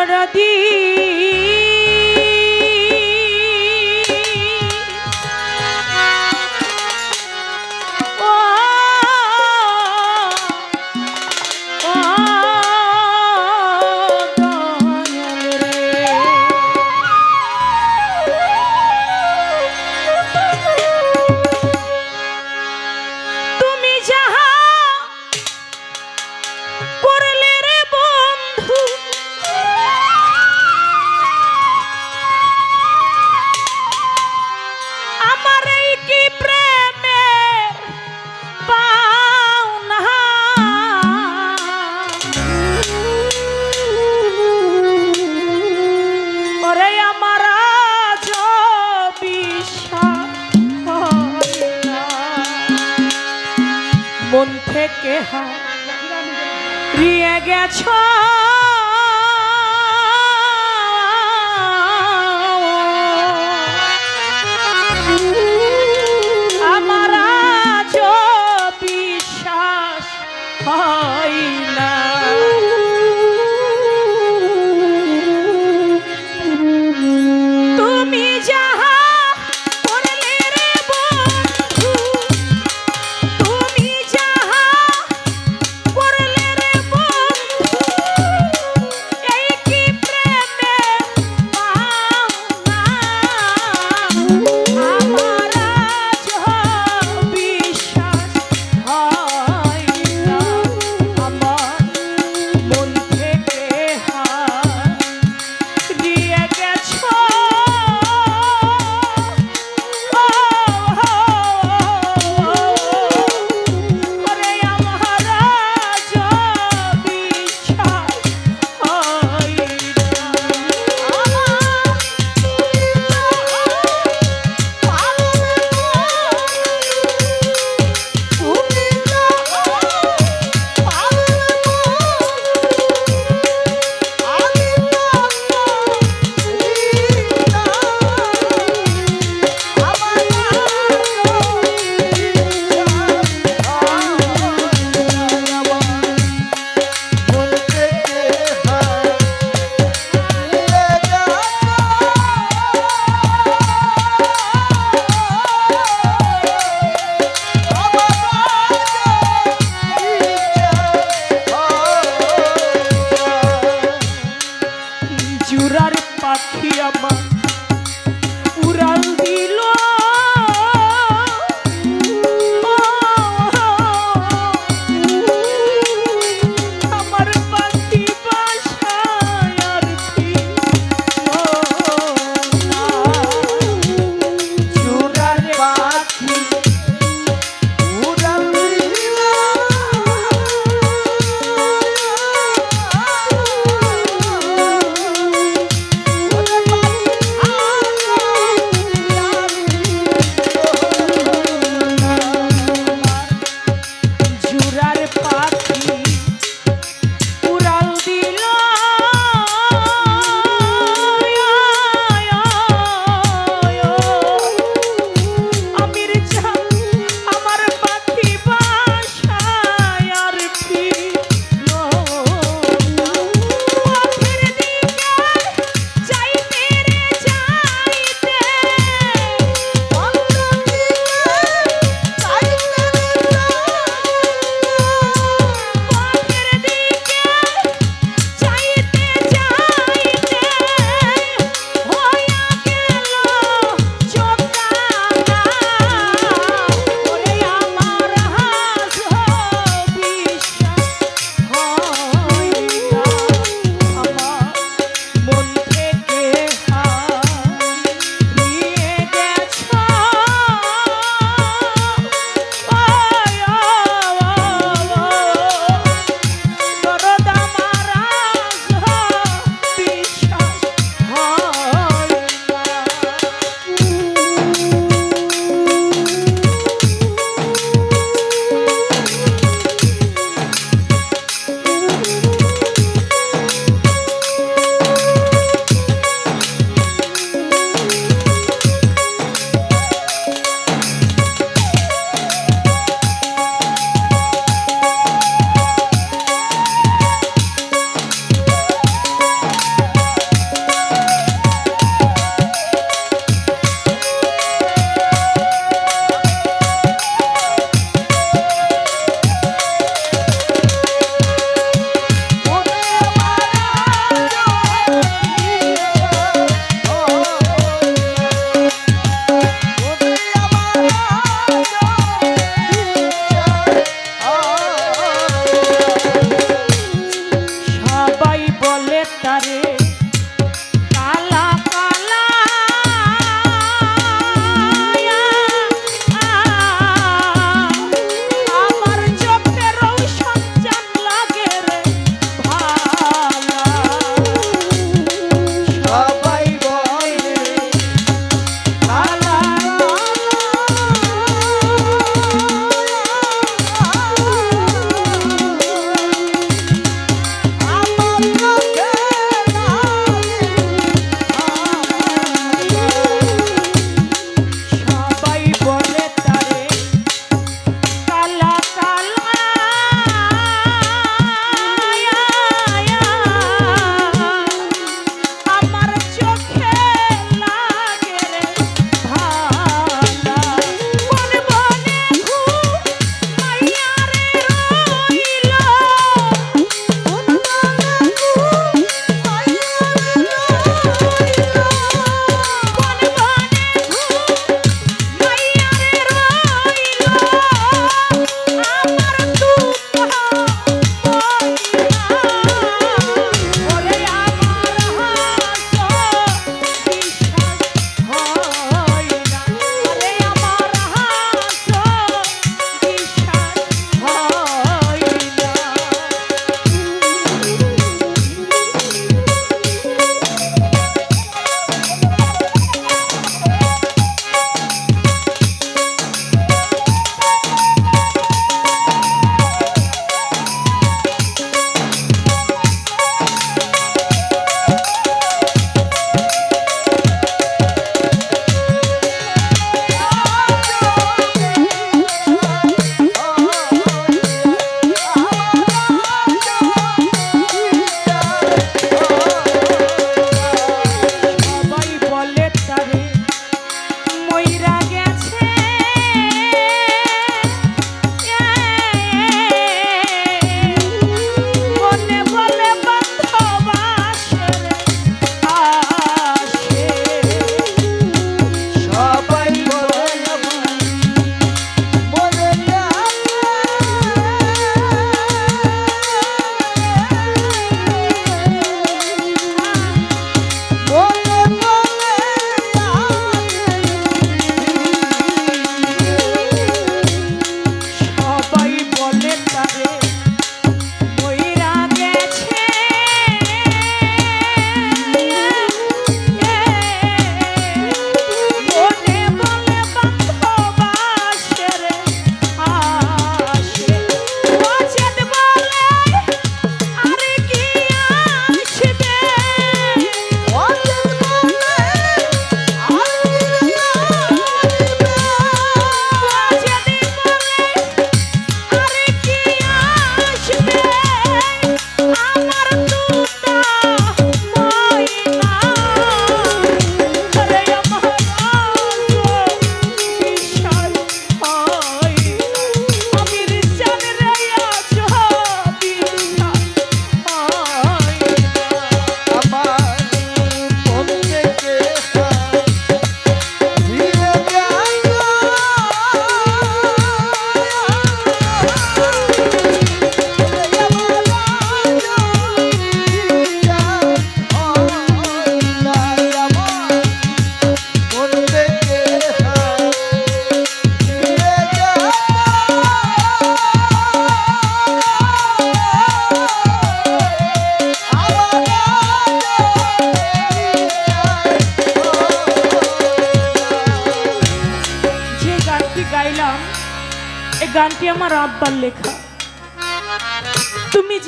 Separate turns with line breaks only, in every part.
ও গেছো গেছ?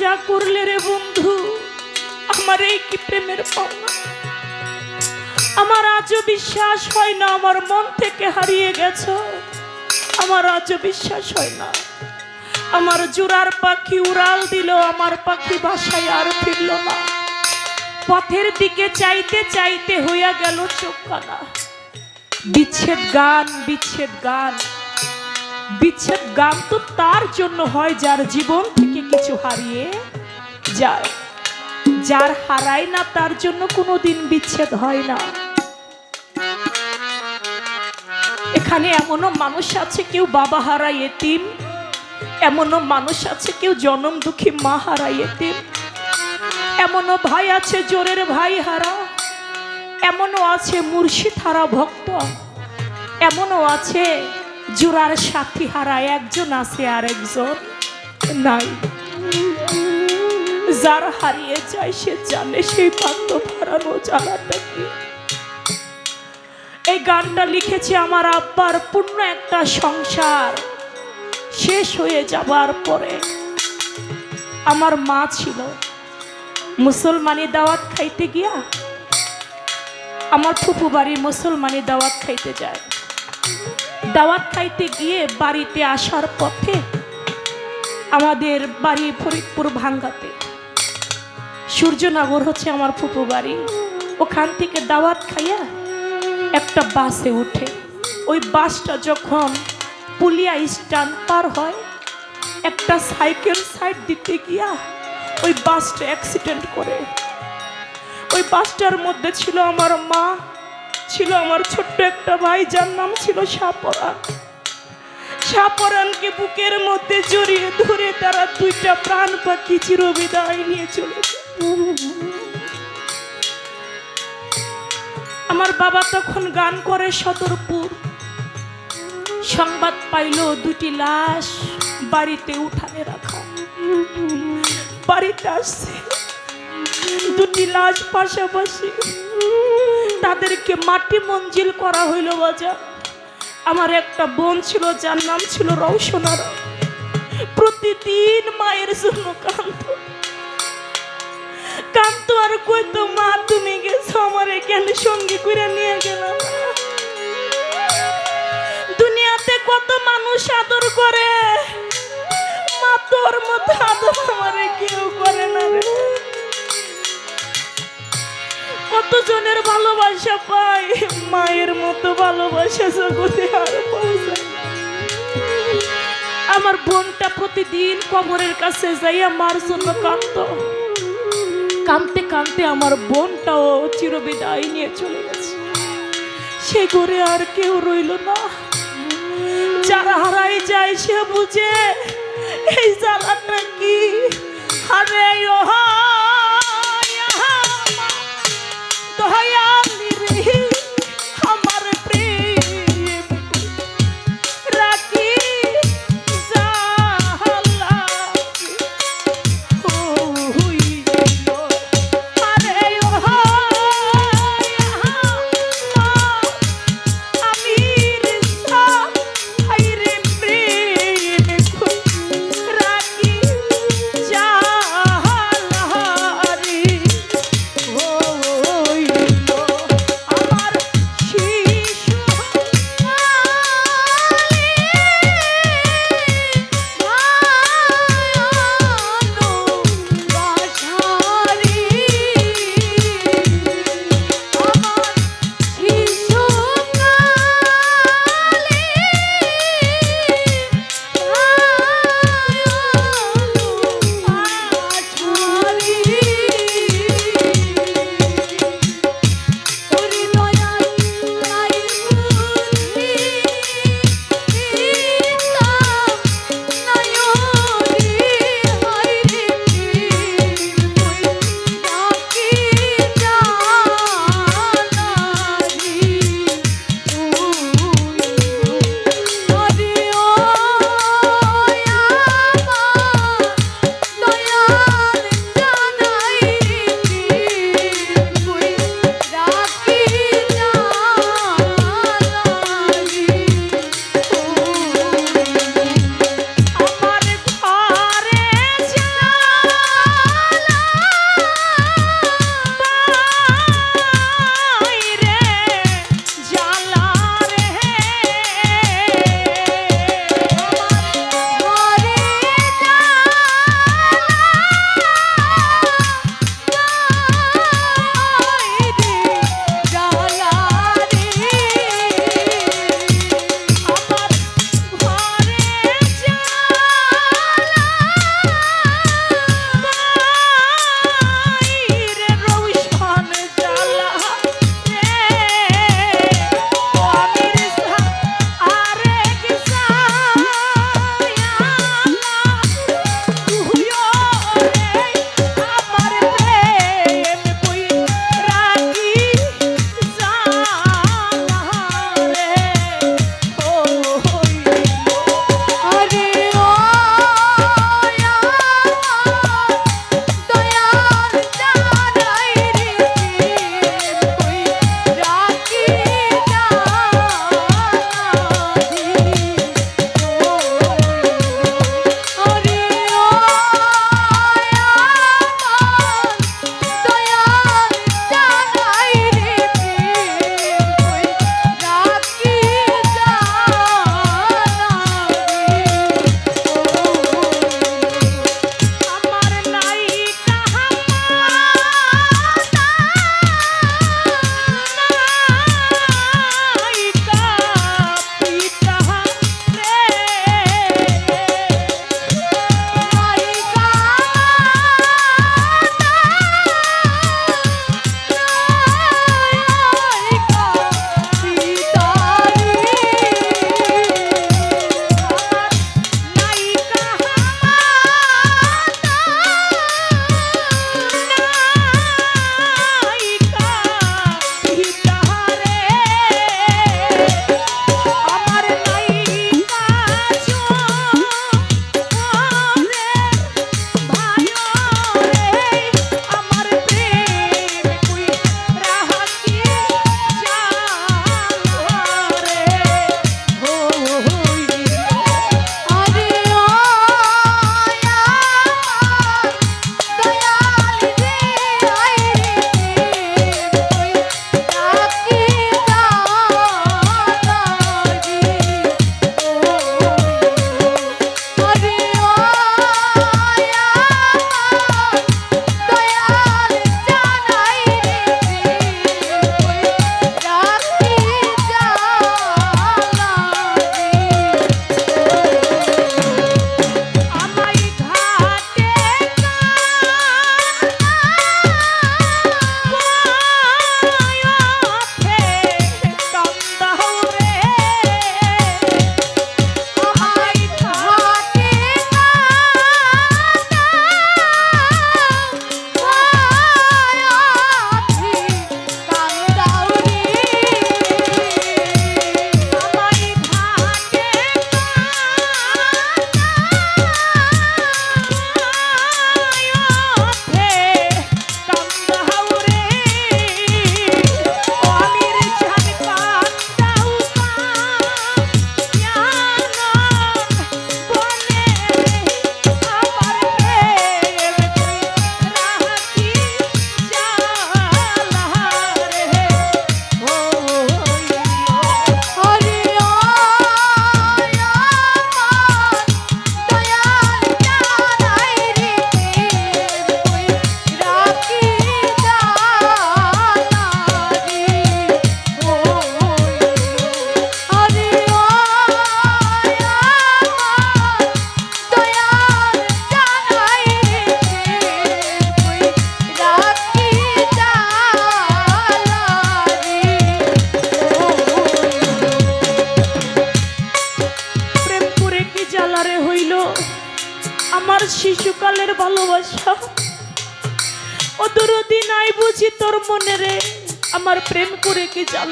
যা করলে রে বন্ধু, আমার এই কি প্রেমের পাওনা? আমার আজও বিশ্বাস হয় না, আমার মন থেকে হারিয়ে গেছ। আমার আজও বিশ্বাস হয় না। আমার জোড়ার পাখি উড়াল দিল, আমার পাখি বাসায় আর ফিরল না। পথের দিকে চাইতে চাইতে হইয়া গেল চোখানা বিচ্ছেদ গান বিচ্ছেদ গান। বিচ্ছেদ গান তো তার জন্য হয় যার জীবন থেকে কিছু হারিয়ে যায়। যার হারায় না তার জন্য কোনোদিন বিচ্ছেদ হয় না। এখানে এমনও মানুষ আছে, কেউ বাবা হারায় এতিম। এমনও মানুষ আছে, কেউ জনম দুঃখী মা হারায় এতিম। এমনও ভাই আছে, জোরের ভাই হারা। এমনও আছে মুর্শিদ হারা ভক্ত। এমনও আছে জোড়ার সাথী হারা একজন আছে আর একজন নাই। যার হারিয়ে যায় সে জানে সেই পাত্র হারানো জ্বালাটা কি এই গানটা লিখেছে আমার আব্বার পূর্ণ একটা সংসার। শেষ হয়ে যাবার পরে আমার মা ছিল। মুসলমানি দাওয়াত খাইতে গিয়া আমার ফুপু বাড়ি মুসলমানি দাওয়াত খাইতে যায়। দাওয়াত খাইতে গিয়ে বাড়িতে আসার পথে আমাদের বাড়ি ফরিদপুর ভাঙ্গাতে। সূর্যনগর হচ্ছে আমার ফুপু বাড়ি। ওখান থেকে দাওয়াত খাইয়া একটা বাসে উঠে। ওই বাসটা যখন পুলিয়া স্ট্যান্ড পার হয়, একটা সাইকেল সাইড দিতে গিয়া ওই বাসটা অ্যাক্সিডেন্ট করে। ওই বাসটার মধ্যে ছিল আমার মা ছিল আমার ছোট্ট একটা ভাই, যার নাম ছিল সাপরান সাপরানকে বুকের মধ্যে জড়িয়ে ধরে তারা দুইটা প্রাণ পাখি চিরবিদায় নিয়ে চলেছে আমার বাবা তখন গান করে সদরপুর। সংবাদ পাইল দুটি লাশ বাড়িতে উঠানে রাখা। বাড়িতে আসছে। দুটি লাশ পাশাপাশি তাদেরকে মাটি মঞ্জিল করা হইল বাজার আমার একটা বোন ছিল, যার নাম ছিল রৌশনারা প্রতিদিন মায়ের জন্য কান্ত কান্ত আর কইতো, মা, তুমি গেছো আমার কেন সঙ্গে করে নিয়ে গেলাম দুনিয়াতে কত মানুষ আদর করে। মা, তোর মতো আদর আমারে কেউ করে না রে। কত জনের ভালোবাসা পাই? মায়ের মতো ভালোবাসা জগতে আর। আমার বোনটা প্রতিদিন কবরের কাছে যাইয়া মার জন্য কাঁদত। কাঁদতে কাঁদতে আমার বোনটাও চিরবিদায় নিয়ে চলে গেছে। সে ঘরে আর কেউ রইল না। যারা হারাই যায় সে বুঝে, এই জ্বালাটা কি? হারে ও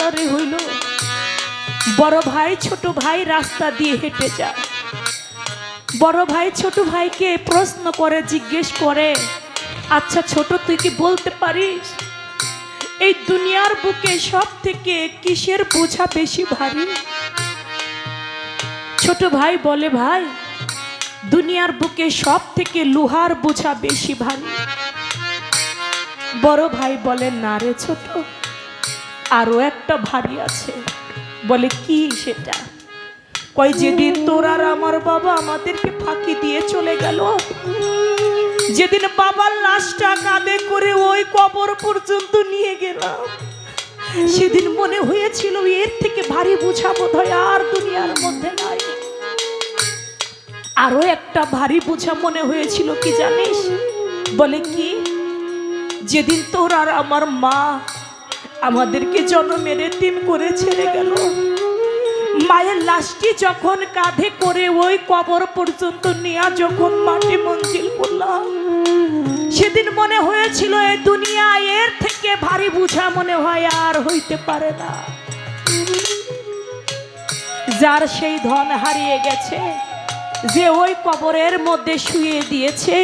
করে হইল। বড় ভাই, ছোট ভাই, রাস্তা দিয়ে হেঁটে যায়। বড় ভাই, ছোট ভাইকে প্রশ্ন করে, জিজ্ঞেস করে আচ্ছা ছোট, তুই কি বলতে পারিস? এই দুনিয়ার বুকে সব থেকে কিসের বোঝা বেশি ভারী? ছোট ভাই বলে, ভাই, দুনিয়ার বুকে সব থেকে লোহার বোঝা বেশি ভারী। বড় ভাই বলে, না রে ছোট আরও একটা ভারী আছে। বলে, কি সেটা? কয়, যেদিন তোর আর আমার বাবা আমাদেরকে ফাঁকি দিয়ে চলে গেল, যেদিন বাবার লাশটা কাঁধে করে ওই কবর পর্যন্ত নিয়ে গেলাম, সেদিন মনে হয়েছিল এর থেকে ভারী বোঝা বোধ হয় আর দুনিয়ার মধ্যে নাই। আরও একটা ভারী বোঝা মনে হয়েছিল, কি জানিস? বলে, কি? যেদিন তোর আর আমার মা আমাদেরকে জন্মের এতিম করে ছেড়ে গেল। মায়ের লাশটি যখন কাঁধে করে ওই কবর পর্যন্ত নিয়ে যখন মাটি মঞ্জিল করলাম, সেদিন মনে হয়েছিল এ দুনিয়া এর থেকে ভারী বুঝা মনে হয় আর হইতে পারে না। যার সেই ধন হারিয়ে গেছে, যে ওই কবরের মধ্যে শুয়ে দিয়েছে,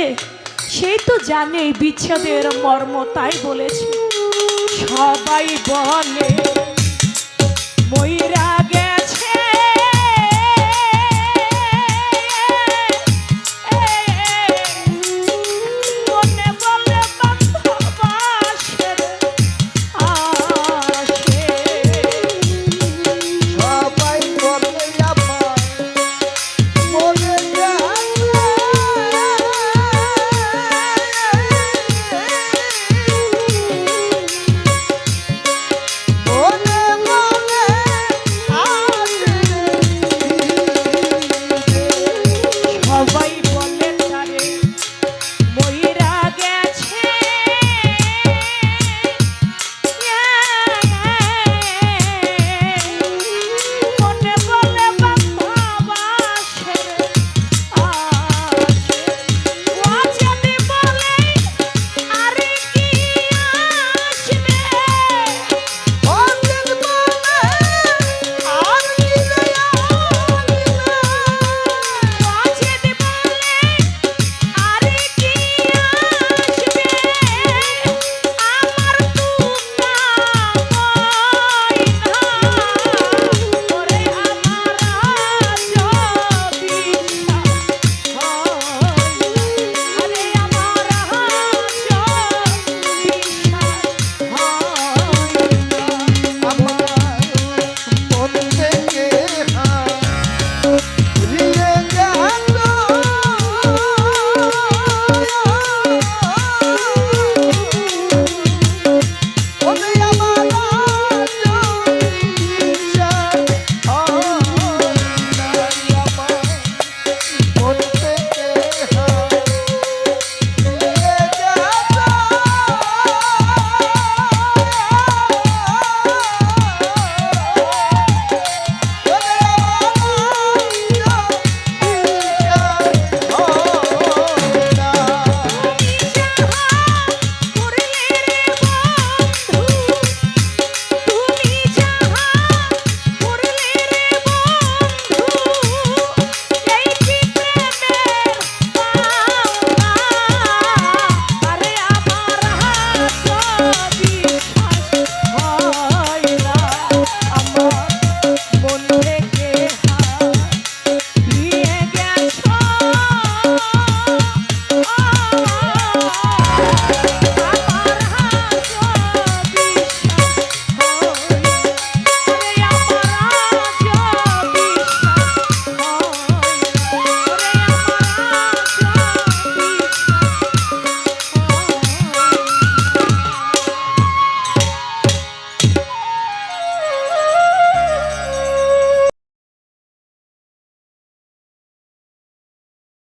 সেই তো জানে বিচ্ছেদের মর্ম তাই বলেছে। সবাই বলে ময়রা গে